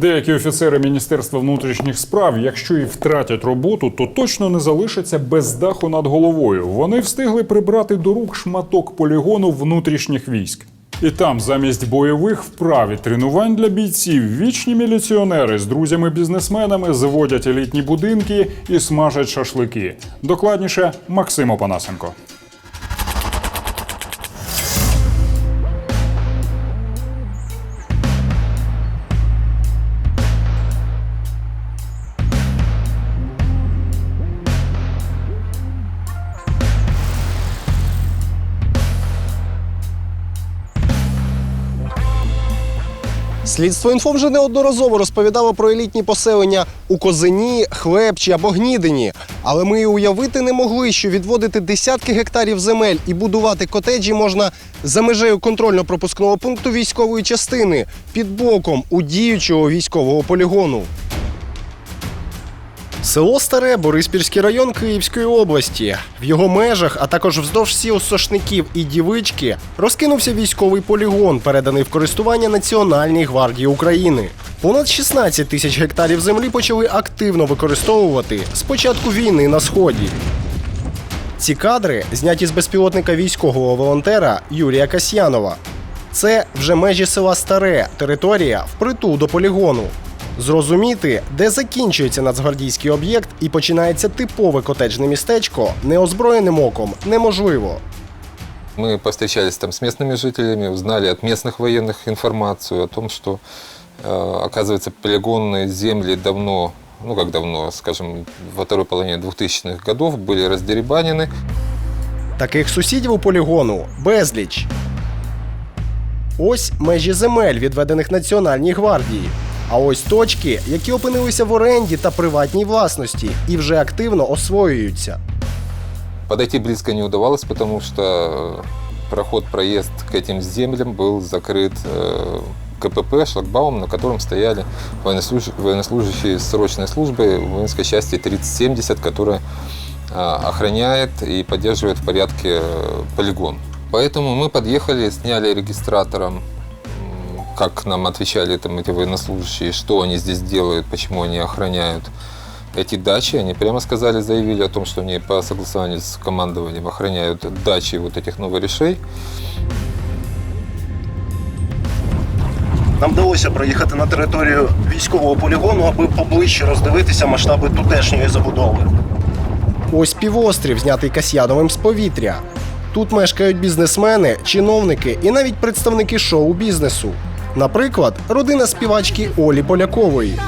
Деякі офіцери Міністерства внутрішніх справ, якщо і втратять роботу, то точно не залишаться без даху над головою. Вони встигли прибрати до рук шматок полігону внутрішніх військ. І там, замість бойових вправ і тренувань для бійців, вічні міліціонери з друзями-бізнесменами зводять елітні будинки і смажать шашлики. Докладніше Максим Опанасенко. Слідство інфо вже неодноразово розповідало про елітні поселення у Козині, Хлебчі або Гнідині. Але ми і уявити не могли, що відводити десятки гектарів земель і будувати котеджі можна за межею контрольно-пропускного пункту військової частини під боком у діючого військового полігону. Село Старе, Бориспільський район Київської області. В його межах, а також вздовж сіл Сошників і Дівички, розкинувся військовий полігон, переданий в користування Національній гвардії України. Понад 16 тисяч гектарів землі почали активно використовувати з початку війни на сході. Ці кадри зняті з безпілотника військового волонтера Юрія Касьянова. Це вже межі села Старе, територія впритул до полігону. Зрозуміти, де закінчується нацгвардійський об'єкт і починається типове котеджне містечко, неозброєним оком неможливо. Мы повстречались там с местными жителями, узнали от местных военных информацию о том, что, э, оказывается, полигонные земли давно, ну как давно, скажем, во второй половине 2000-х годов были раздеребанены. Таких сусідів у полігону безліч. Ось межі земель, відведених Національній гвардії. А ось точки, які опинилися в оренді та приватній власності і вже активно освоюються. Подойти близко не удавалось, потому что э, проход, проезд к этим землям был закрыт э, КПП, шлагбаум, на котором стояли военнослуж- военнослужащие срочной службы воинской части 3070, которая а, охраняет и поддерживает в порядке э, полигон. Поэтому мы подъехали, сняли регистратором, м, как нам отвечали там эти военнослужащие, что они здесь делают, почему они охраняют эти дачи. Они прямо сказали, заявили о том, что они по согласованию с командованием охраняют дачи вот этих новоришей. Нам вдалося проїхати на територію військового полігону, аби поближче роздивитися масштаби тутешньої забудови. Ось півострів, знятий Касьяновим з повітря. Тут мешкають бізнесмени, чиновники і навіть представники шоу-бізнесу. Наприклад, родина співачки Олі Полякової.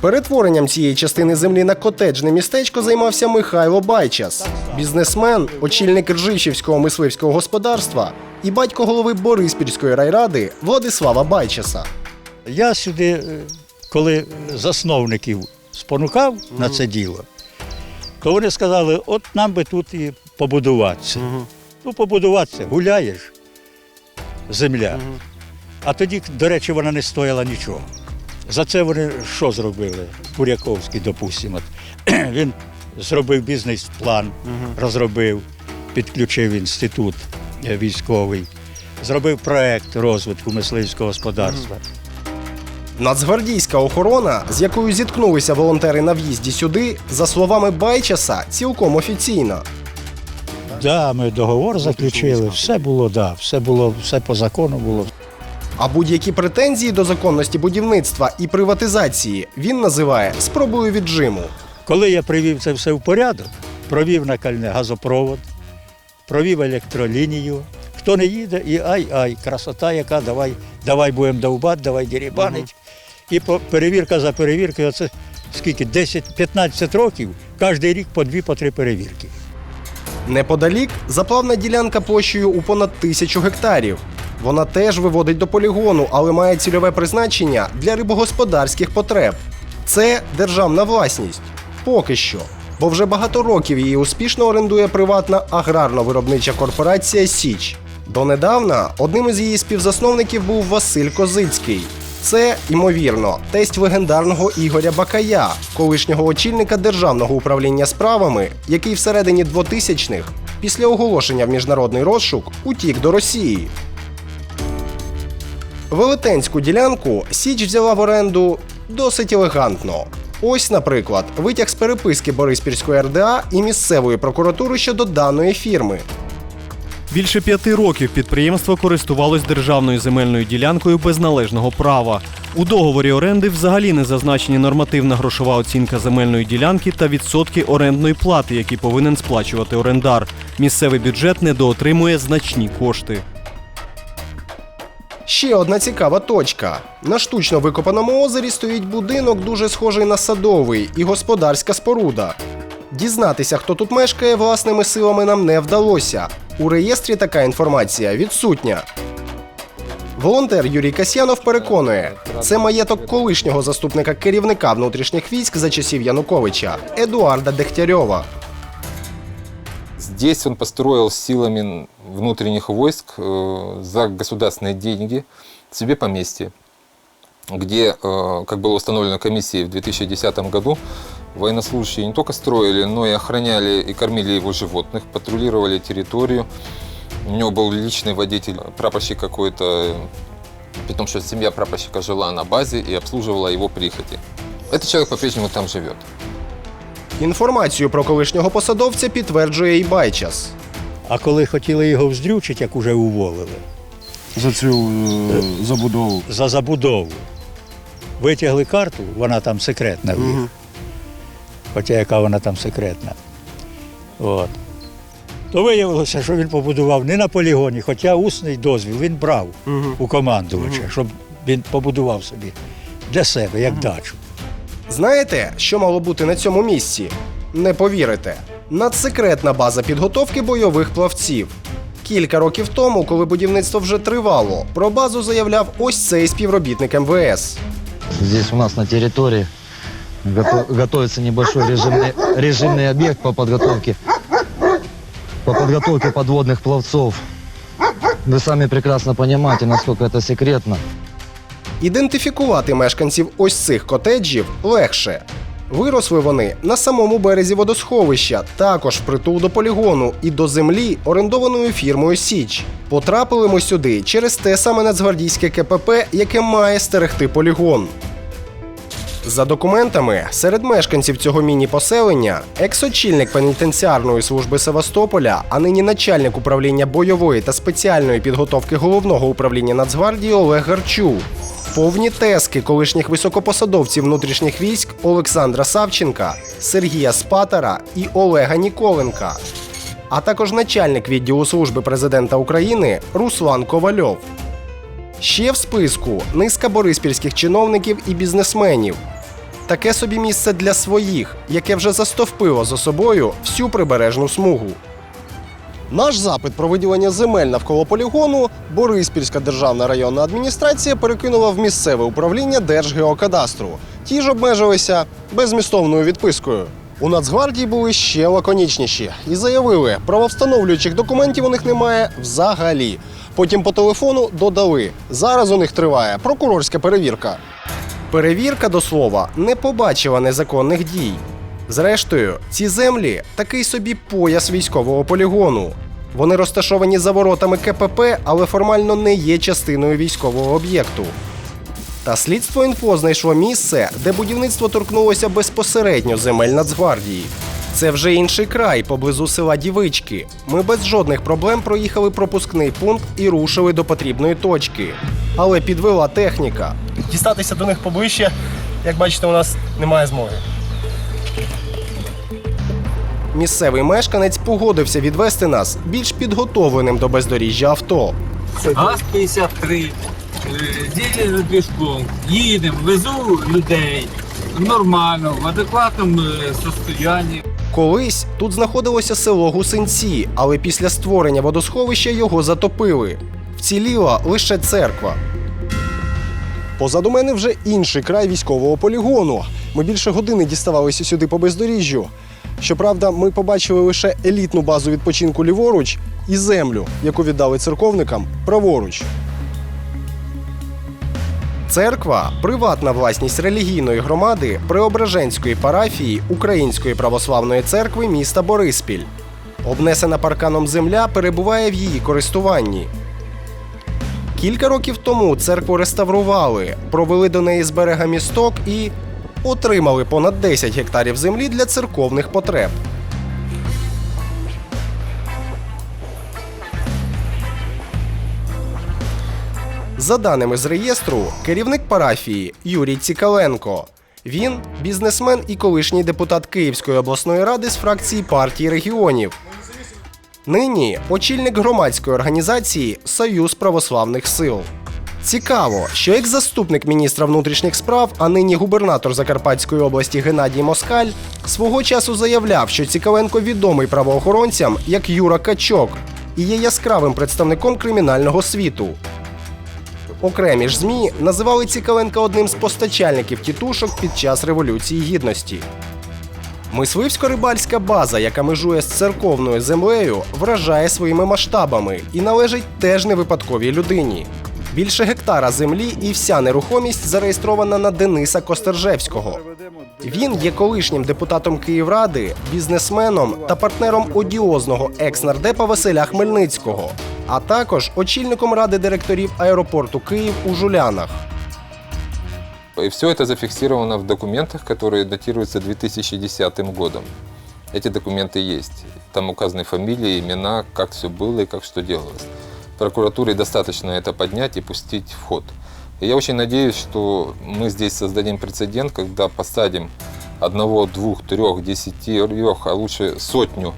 Перетворенням цієї частини землі на котеджне містечко займався Михайло Байчас, бізнесмен, очільник Ржищівського мисливського господарства і батько голови Бориспільської райради Владислава Байчаса. Я сюди, е, коли засновників спонукав на це діло, то вони сказали, от нам би тут і побудуватися. Ну, побудуватися, гуляєш, земля. А тоді, до речі, вона не стояла нічого. За це вони що зробили? Куряковський, допустимо. Він зробив бізнес-план, розробив, підключив інститут е, військовий, зробив проект розвитку мисливського господарства. Нацгвардійська охорона, з якою зіткнулися волонтери на в'їзді сюди, за словами Байчаса, цілком офіційна. Да, ми договор заключили, все було, да, все було, все по закону було. А будь-які претензії до законності будівництва і приватизації він називає спробою віджиму. Коли я привів це все в порядок, провів накальне газопровод, провів електролінію. Хто не їде, і ай-ай, красота яка, давай, давай будемо довбати, давай дірібанить. І перевірка за перевіркою, оце скільки, 10-15 років, кожен рік по дві, по три перевірки. Неподалік заплавна ділянка площею у понад тисячу гектарів. Вона теж виводить до полігону, але має цільове призначення для рибогосподарських потреб. Це державна власність. Поки що. Бо вже багато років її успішно орендує приватна аграрно-виробнича корпорація Січ. Донедавна одним із її співзасновників був Василь Козицький. Це, ймовірно, тесть легендарного Ігоря Бакая, колишнього очільника державного управління справами, який всередині 2000-х, після оголошення в міжнародний розшук, утік до Росії. Велетенську ділянку Січ взяла в оренду досить елегантно. Ось, наприклад, витяг з переписки Бориспільської РДА і місцевої прокуратури щодо даної фірми. Більше п'яти років підприємство користувалось державною земельною ділянкою без належного права. У договорі оренди взагалі не зазначені нормативна грошова оцінка земельної ділянки та відсотки орендної плати, які повинен сплачувати орендар. Місцевий бюджет недоотримує значні кошти. Ще одна цікава точка. На штучно викопаному озері стоїть будинок, дуже схожий на садовий і господарська споруда. Дізнатися, хто тут мешкає, власними силами нам не вдалося. У реєстрі така інформація відсутня. Волонтер Юрій Касьянов переконує, це маєток колишнього заступника керівника внутрішніх військ за часів Януковича Едуарда Дегтярьова. Здесь он построил силами внутренних войск э, за государственные деньги себе поместье, где, э, как было установлено комиссией в 2010 году, военнослужащие не только строили, но и охраняли и кормили его животных, патрулировали территорию. У него был личный водитель, прапорщик какой-то, при том, что семья прапорщика жила на базе и обслуживала его прихоти. Этот человек по-прежнему там живет. Інформацію про колишнього посадовця підтверджує і Байчас. А коли хотіли його вздрючити, як уже уволили, за цю е, забудову. за забудову, витягли карту, вона там секретна. в них. Хоча яка вона там секретна. От. То виявилося, що він побудував не на полігоні, хоча усний дозвіл він брав у командувача, щоб він побудував собі для себе, як дачу. Знаєте, що мало бути на цьому місці? Не повірите. Надсекретна база підготовки бойових плавців. Кілька років тому, коли будівництво вже тривало, про базу заявляв ось цей співробітник МВС. Здесь у нас на территории гото- готовится небольшой режимный, режимный объект по подготовке, по подготовке подводных пловцов. Вы сами прекрасно понимаете, насколько это секретно. Ідентифікувати мешканців ось цих котеджів легше. Виросли вони на самому березі водосховища, також впритул до полігону і до землі, орендованою фірмою Січ. Потрапили ми сюди через те саме нацгвардійське КПП, яке має стерегти полігон. За документами, серед мешканців цього міні-поселення екс-очільник пенітенціарної служби Севастополя, а нині начальник управління бойової та спеціальної підготовки головного управління Нацгвардії Олег Гарчу. Повні тески колишніх високопосадовців внутрішніх військ Олександра Савченка, Сергія Спатара і Олега Ніколенка, а також начальник відділу служби президента України Руслан Ковальов. Ще в списку низка бориспільських чиновників і бізнесменів. Таке собі місце для своїх, яке вже застовпило за собою всю прибережну смугу. Наш запит про виділення земель навколо полігону Бориспільська державна районна адміністрація перекинула в місцеве управління Держгеокадастру. Ті ж обмежилися беззмістовною відпискою. У Нацгвардії були ще лаконічніші і заявили, правовстановлюючих документів у них немає взагалі. Потім по телефону додали. Зараз у них триває прокурорська перевірка. Перевірка до слова не побачила незаконних дій. Зрештою, ці землі такий собі пояс військового полігону. Вони розташовані за воротами КПП, але формально не є частиною військового об'єкту. Та слідство інфо знайшло місце, де будівництво торкнулося безпосередньо земель Нацгвардії. Це вже інший край поблизу села Дівички. Ми без жодних проблем проїхали пропускний пункт і рушили до потрібної точки. Але підвела техніка. Дістатися до них поближче, як бачите, у нас немає змоги. Місцевий мешканець погодився відвести нас більш підготовленим до бездоріжжя авто. ГАЗ-53, ділі пішком, їдемо, везу людей нормально, в адекватному е, состоянні. Колись тут знаходилося село Гусинці, але після створення водосховища його затопили. Вціліла лише церква. Позаду мене вже інший край військового полігону. Ми більше години діставалися сюди по бездоріжжю. Щоправда, ми побачили лише елітну базу відпочинку ліворуч і землю, яку віддали церковникам праворуч. Церква приватна власність релігійної громади Преображенської парафії Української православної церкви міста Бориспіль. Обнесена парканом земля перебуває в її користуванні. Кілька років тому церкву реставрували, провели до неї з берега місток і отримали понад 10 гектарів землі для церковних потреб. За даними з реєстру, керівник парафії Юрій Цікаленко. Він бізнесмен і колишній депутат Київської обласної ради з фракції партії регіонів. Нині очільник громадської організації Союз православних сил. Цікаво, що як заступник міністра внутрішніх справ, а нині губернатор Закарпатської області Геннадій Москаль, свого часу заявляв, що Цікаленко відомий правоохоронцям як Юра Качок і є яскравим представником кримінального світу. Окремі ж ЗМІ називали Цікаленка одним з постачальників тітушок під час Революції Гідності. Мисливсько-рибальська база, яка межує з церковною землею, вражає своїми масштабами і належить теж не випадковій людині. Більше гектара землі і вся нерухомість зареєстрована на Дениса Костержевського. Він є колишнім депутатом Київради, бізнесменом та партнером одіозного екс-нардепа Василя Хмельницького, а також очільником ради директорів аеропорту Київ у Жулянах. И все это зафиксировано в документах, которые датируются 2010 годом. Эти документы есть. Там указаны фамилии, имена, как все было и как что делалось. Прокуратуре достаточно это поднять и пустить в ход. И я очень надеюсь, что мы здесь создадим прецедент, когда посадим одного, двух, трех, десятерых, а лучше сотню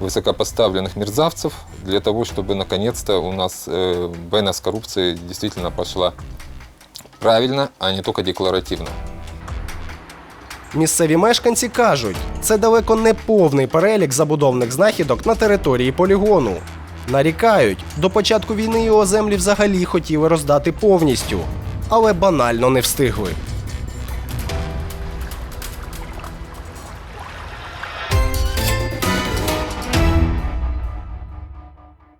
высокопоставленных мерзавцев для того, чтобы наконец-то у нас э, война с коррупцией действительно пошла правильно, а не только декларативно. Місцеві мешканці кажуть, це далеко не повний перелік забудовних знахідок на території полігону. Нарікають, до початку війни його землі взагалі хотіли роздати повністю, але банально не встигли.